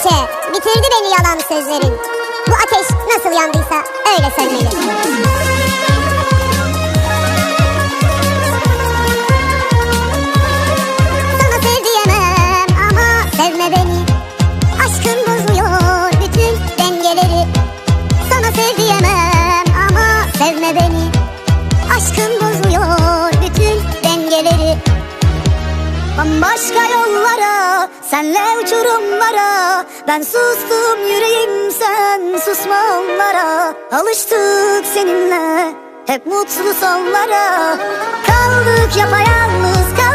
İçe bitirdi beni yalan sözlerin. Bu ateş nasıl yandıysa öyle sönmeli Sana sev ama sevme beni. Aşkın bozuyor bütün dengeleri. Sana sev ama sevme beni. Aşkın bozuyor bütün dengeleri. Bambaşka yollara, senle uçurumlara Ben sustum yüreğim sen susma onlara Alıştık seninle hep mutlu sonlara. Kaldık yapayalnız kaldık